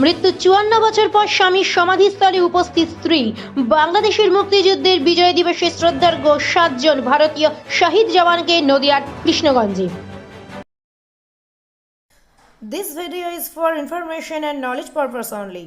মৃত্যু চুয়ান্ন বছর পর স্বামীর সমাধিস্থলে উপস্থিত স্ত্রী বাংলাদেশের মুক্তিযুদ্ধের বিজয় দিবসে শ্রদ্ধার্ঘ সাতজন ভারতীয় শহীদ জওয়ানকে নদিয়ার কৃষ্ণগঞ্জে This video is for information and knowledge purpose only.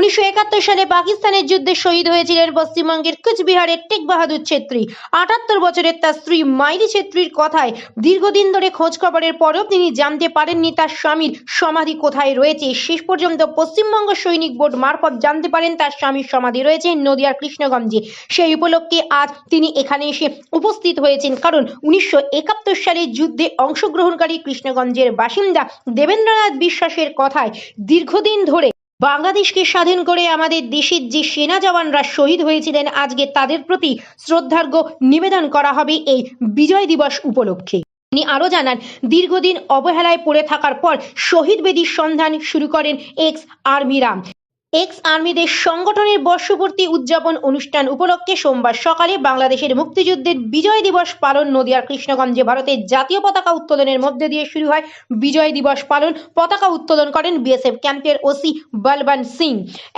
উনিশশো একাত্তর সালে পাকিস্তানের যুদ্ধে শহীদ হয়েছিলেন পশ্চিমবঙ্গের কুচবিহারের টেক বাহাদুর ছেত্রী। আটাত্তর বছরের তার স্ত্রী মাইলি ছেত্রীর কথায় দীর্ঘদিন ধরে খোঁজ খবরের পরেও তিনি জানতে পারেননি তার স্বামীর সমাধি কোথায় রয়েছে। শেষ পর্যন্ত পশ্চিমবঙ্গ সৈনিক বোর্ড মারফত জানতে পারেন তার স্বামীর সমাধি রয়েছে নদিয়ার কৃষ্ণগঞ্জে। সেই উপলক্ষে আজ তিনি এখানে এসে উপস্থিত হয়েছেন। কারণ উনিশশো একাত্তর সালে যুদ্ধে অংশগ্রহণকারী কৃষ্ণগঞ্জের বাসিন্দা দেবেন্দ্রনাথ বিশ্বাসের কথায় দীর্ঘদিন ধরে বাংলাদেশকে স্বাধীন করে আমাদের দেশের যে সেনা জওয়ানরা শহীদ হয়েছিলেন, আজকে তাদের প্রতি শ্রদ্ধার্ঘ নিবেদন করা হবে এই বিজয় দিবস উপলক্ষে। তিনি আরও জানান, দীর্ঘদিন অবহেলায় পড়ে থাকার পর শহীদ বেদির সন্ধান শুরু করেন এক্স আর্মিরা এক্স আর্মিদের সংগঠনের বর্ষপূর্তি উদযাপন অনুষ্ঠান উপলক্ষে সোমবার সকালে বাংলাদেশের মুক্তিযুদ্ধের বিজয় দিবস পালন নদিয়ার কৃষ্ণগঞ্জে ভারতের জাতীয় পতাকা উত্তোলনের মধ্যে দিয়ে শুরু হয় বিজয় দিবস পালন। পতাকা উত্তোলন করেন বিএসএফ ক্যাম্পের ওসি বলবান সিং।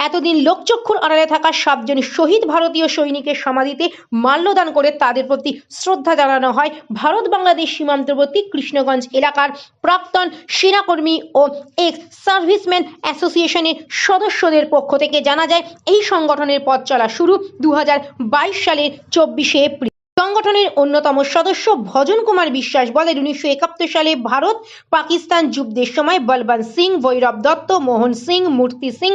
এতদিন লোকচক্ষুর আড়ালে থাকা সাতজন শহীদ ভারতীয় সৈনিকের সমাধিতে মাল্যদান করে তাদের প্রতি শ্রদ্ধা জানানো হয় ভারত বাংলাদেশ সীমান্তবর্তী কৃষ্ণগঞ্জ এলাকার প্রাক্তন সেনাকর্মী ও এক্স সার্ভিসম্যান অ্যাসোসিয়েশনের সদস্যদের পক্ষ থেকে জানা যায়, এই সংগঠনের পথ চলা শুরু দু সালের চব্বিশে এপ্রিল। সংগঠনের অন্যতম সদস্য ভজন কুমার বিশ্বাস বলেন, উনিশশো একাত্তর সালে ভারত পাকিস্তান যুদ্ধের সময় বলবান সিং, ভৈরব দত্ত, মোহন সিং, মূর্তি সিং,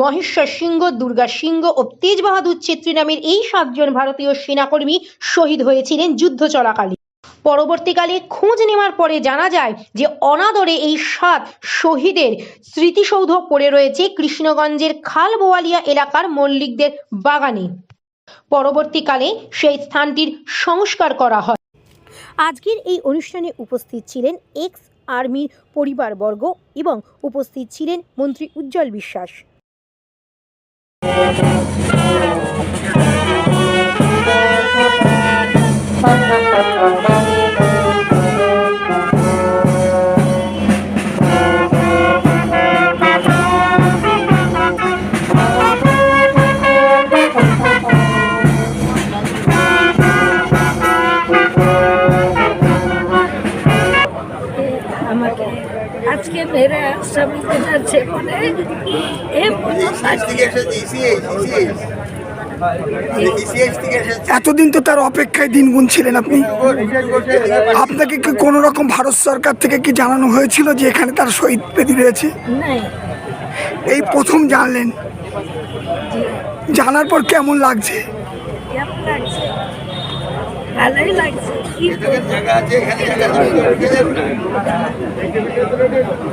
মহেশ্বর সিংহ, দুর্গা সিংহ ও তেজ বাহাদুর ছেত্রী নামের এই সাতজন ভারতীয় সেনাকর্মী শহীদ হয়েছিলেন যুদ্ধ চলাকালীন। পরবর্তীকালে খোঁজ নেওয়ার পরে জানা যায় যে অনাদরে এই সাত শহীদের স্মৃতিসৌধ পড়ে রয়েছে কৃষ্ণগঞ্জের খালবোয়ালিয়া এলাকার মল্লিকদের বাগানে। পরবর্তীকালে সেই স্থানটির সংস্কার করা হয়। আজকের এই অনুষ্ঠানে উপস্থিত ছিলেন এক্স আর্মির পরিবারবর্গ এবং উপস্থিত ছিলেন মন্ত্রী উজ্জ্বল বিশ্বাস। আমাকে। আজকে মেয়েরা স্বামীকে যাচ্ছে এতদিন তো তার অপেক্ষায় দিন গুনছিলেন আপনি। আপনাকে কি কোনো রকম ভারত সরকার থেকে কি জানানো হয়েছিল যে এখানে তার শহীদ বেদি রয়েছে? এই প্রথম জানলেন। জানার পর কেমন লাগছে? কেমন লাগছে? ভালোই লাগছে কি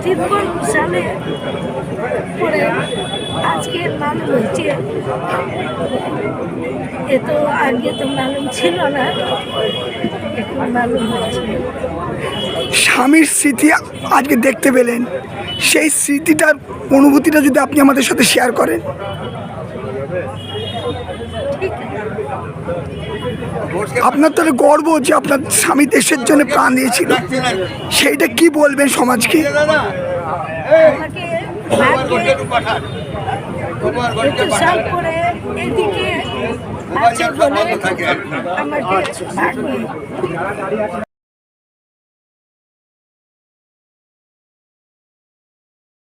তিপ্পান্ন সালে পরে আজকে মালুম হয়েছে। এ তো আগে তো মালুম ছিল না এখন মালুম হয়েছে। স্বামীর স্মৃতি আজকে দেখতে পেলেন। সেই স্মৃতিটার অনুভূতিটা যদি আপনি আমাদের সাথে শেয়ার করেন। আপনার তাহলে গর্ব যে আপনার স্বামী দেশের জন্য প্রাণ দিয়েছিল। সেইটা কি বলবেন সমাজকে? এদিকে